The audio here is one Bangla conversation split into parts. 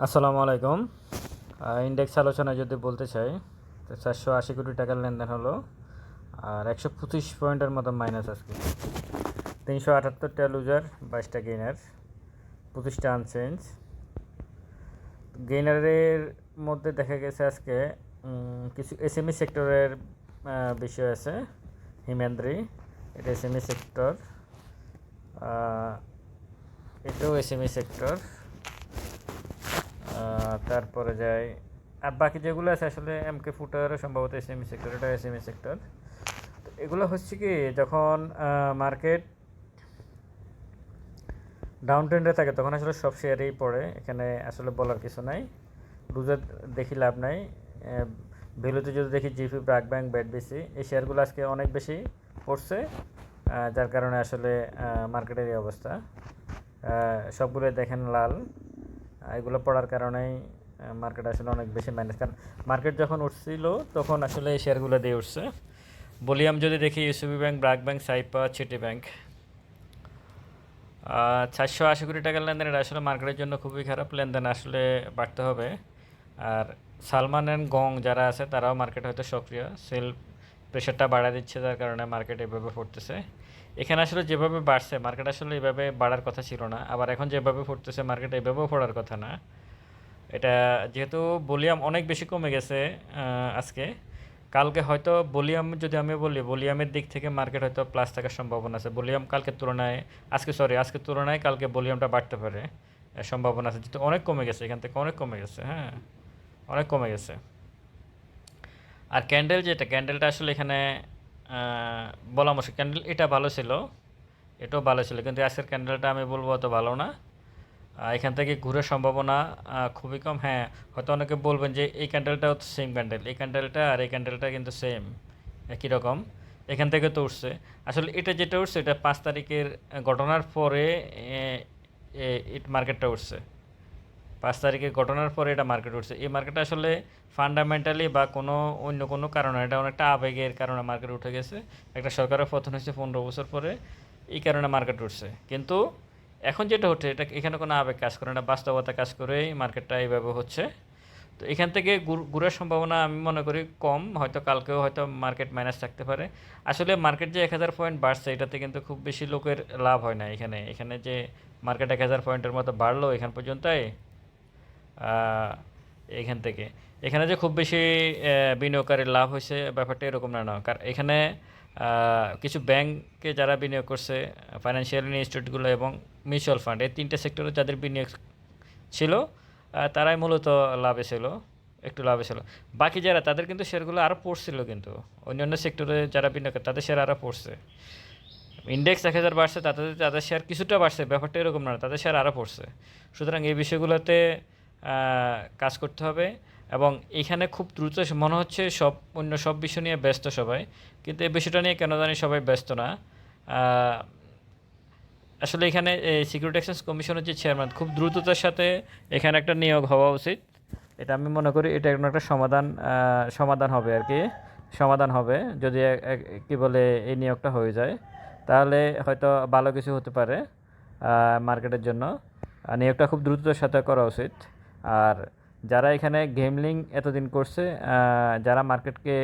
আসসালামু আলাইকুম। ইন্ডেক্স আলোচনায় যদি বলতে চাই, তো চারশো আশি কোটি টাকার লেনদেন হলো, আর একশো পঁচিশ পয়েন্টের মতো মাইনাস আজকে। তিনশো আটাত্তরটা লুজার বাইশটা গেইনার পঁচিশটা আনচেঞ্জ গেইনারের মধ্যে দেখা গেছে আজকে কিছু এসএমই সেক্টরের বিষয় আছে, হিমেন্দ্রি। এটা এসএমই সেক্টর এটাও এসএমই সেক্টর তারপরে যাই আর বাকি যেগুলো আছে আসলে এম কে ফুটারও সম্ভবত এসএমই সেক্টর এটা এসএমই সেক্টর তো এগুলো হচ্ছে কি, যখন মার্কেট ডাউন ট্রেন্ডে থাকে, তখন আসলে সব শেয়ারেই পড়ে। এখানে আসলে বলার কিছু নাই। লুজার দেখি লাভ নাই। ভ্যালুতে যদি দেখি জিপি ব্রাক ব্যাংক ব্যাট বেশি এই শেয়ারগুলো আজকে অনেক বেশি পড়ছে যার কারণে আসলে মার্কেটের এই অবস্থা। সবগুলো দেখেন লাল। এগুলো পড়ার কারণেই মার্কেট আসলে অনেক বেশি মাইনাস কারণ মার্কেট যখন উঠছিল, তখন আসলে এই শেয়ারগুলো দিয়ে উঠছে। বলিয়াম যদি দেখি ইউসিবি ব্যাংক ব্রাক ব্যাংক সাইপা সিটি ব্যাংক চারশো আশি কোটি টাকার লেনদেন এটা আসলে মার্কেটের জন্য খুবই খারাপ। লেনদেন আসলে বাড়তে হবে। আর সালমান অ্যান্ড গং যারা আছে, তারাও মার্কেট হয়তো সক্রিয়। সেল প্রেশারটা বাড়া দিচ্ছে, যার কারণে মার্কেট এভাবে পড়তেছে। এখানে আসলে যেভাবে বাড়ছে মার্কেট আসলে এভাবে বাড়ার কথা ছিল না। আবার এখন যেভাবে ফুটতেছে মার্কেট এভাবেও পড়ার কথা না। এটা যেহেতু ভলিউম অনেক বেশি কমে গেছে আজকে। কালকে হয়তো ভলিউম যদি আমি বলি ভলিউমের দিক থেকে মার্কেট হয়তো প্লাস থাকার সম্ভাবনা আছে। ভলিউম কালকের তুলনায়, আজকে সরি আজকের তুলনায় কালকে ভলিউমটা বাড়তে পারে সম্ভাবনা আছে। যেহেতু অনেক কমে গেছে, এখান থেকে অনেক কমে গেছে হ্যাঁ? অনেক কমে গেছে। আর ক্যান্ডেল যেটা ক্যান্ডেলটা আসলে এখানে বলা মুশকিল। ক্যান্ডেল এটা ভালো ছিল, এটাও ভালো ছিল, কিন্তু আজকের ক্যান্ডেলটা আমি বলব অত ভালো না। এখান থেকে ঘুরে সম্ভাবনা খুবই কম। হ্যাঁ হয়তো অনেকে বলবেন যে এই ক্যান্ডেলটাও তো সেম ক্যান্ডেল এই ক্যান্ডেলটা আর এই ক্যান্ডেলটা কিন্তু সেম একই রকম। এখান থেকে তো উঠছে। আসলে এটা যেটা উঠছে, এটা পাঁচ তারিখের ঘটনার পরে মার্কেটটা উঠছে। পাঁচ তারিখে ঘটনার পরে এটা মার্কেট উঠছে। এই মার্কেটটা আসলে ফান্ডামেন্টালি বা কোনো অন্য কোনো কারণে, এটা অনেকটা আবেগের কারণে মার্কেট উঠে গেছে। একটা সরকারের পতন হয়েছে পনেরো বছর পরে, এই কারণে মার্কেট উঠছে। কিন্তু এখন যেটা হচ্ছে, এটা এখানে কোনো আবেগ কাজ করে না বাস্তবতা কাজ করেই মার্কেটটা এইভাবে হচ্ছে। তো এখান থেকে ঘুর- ঘুরার সম্ভাবনা আমি মনে করি কম, হয়তো কালকেও হয়তো মার্কেট মাইনাস থাকতে পারে। আসলে মার্কেট যে এক হাজার পয়েন্ট বাড়ছে, এটাতে কিন্তু খুব বেশি লোকের লাভ হয় না এখানে। এখানে যে মার্কেট এক হাজার পয়েন্টের মতো বাড়লো, এখান পর্যন্তই এখান থেকে। এখানে যে খুব বেশি বিনিয়োগকারীর লাভ হয়েছে ব্যাপারটা এরকম না না। কারণ এখানে কিছু ব্যাংকে যারা বিনিয়োগ করছে ফাইন্যান্সিয়াল ইনস্টিটিউটগুলো এবং মিউচুয়াল ফান্ড এই তিনটে সেক্টরে যাদের বিনিয়োগ ছিল তারাই মূলত লাভে ছিল একটু লাভে ছিল। বাকি যারা তাদের কিন্তু শেয়ারগুলো আরও পড়ছিল কিন্তু। অন্যান্য সেক্টরে যারা বিনিয়োগ করে, তাদের শেয়ার আরও পড়ছে ইন্ডেক্স এক হাজার বাড়ছে তাদের তাদের শেয়ার কিছুটা বাড়ছে ব্যাপারটা এরকম না তাদের শেয়ার আরও পড়ছে সুতরাং এই বিষয়গুলোতে কাজ করতে হবে এবং এখানে খুব দ্রুত মনে হচ্ছে সব অন্য সব বিষয় নিয়ে ব্যস্ত সবাই, কিন্তু এই বিষয়টা নিয়ে কেন জানি সবাই ব্যস্ত না। আসলে এখানে সিকিউরিটি এক্সচেঞ্জ কমিশনের যে চেয়ারম্যান খুব দ্রুততার সাথে এখানে একটা নিয়োগ হওয়া উচিত। এটা আমি মনে করি এটা কোনো একটা সমাধান সমাধান হবে আর কি, সমাধান হবে যদি কি বলে এই নিয়োগটা হয়ে যায়। তাহলে হয়তো ভালো কিছু হতে পারে মার্কেটের জন্য। নিয়োগটা খুব দ্রুততার সাথে করা উচিত। আর যারা এখানে গেমলিং এতদিন করছে যারা মার্কেটকে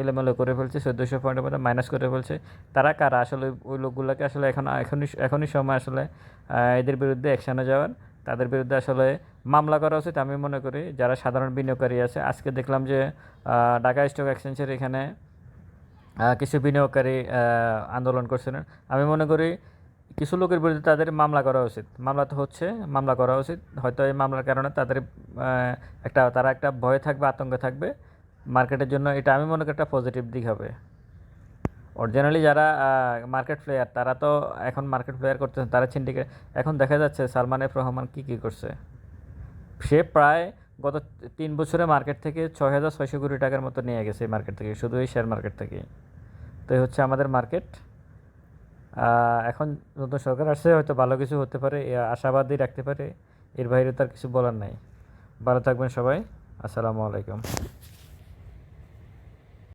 এলোমেলো করে ফেলছে, চোদ্দোশো পয়েন্টের মধ্যে মাইনাস করে ফেলছে, তারা কারা? আসলে ওই লোকগুলোকে আসলে এখন এখনই এখনই সময় আসলে এদের বিরুদ্ধে অ্যাকশানে যাওয়ার। তাদের বিরুদ্ধে আসলে মামলা করা উচিত আমি মনে করি। যারা সাধারণ বিনিয়োগকারী আছে, আজকে দেখলাম যে ঢাকা স্টক এক্সচেঞ্জের এখানে কিছু বিনিয়োগকারী আন্দোলন করছিলেন। আমি মনে করি কিছু লোকের বিরুদ্ধে তাদের মামলা করা উচিত। মামলা তো হচ্ছে, মামলা করা উচিত। হয়তো এই মামলার কারণে তাদের একটা, তারা একটা ভয় থাকবে, আতঙ্কে থাকবে। মার্কেটের জন্য এটা আমি মনে করি একটা পজিটিভ দিক হবে। অরিজিনালি যারা মার্কেট প্লেয়ার তারা তো এখন মার্কেট প্লেয়ার করতেছে, তারা সিন্ডিকেট এখন দেখা যাচ্ছে সালমান এফ রহমান কী কী করছে? সে প্রায় গত তিন বছরে মার্কেট থেকে ছয় হাজার ছয়শো কোটি টাকার মতো নিয়ে গেছে এই মার্কেট থেকে, শুধু এই শেয়ার মার্কেট থেকে তো এই হচ্ছে আমাদের মার্কেট এখন নতুন সরকার আসছে, হয়তো ভালো কিছু হতে পারে আশাবাদী রাখতে পারে, এর বাইরে তার কিছু বলার নাই। ভালো থাকবেন সবাই, আসসালামু আলাইকুম।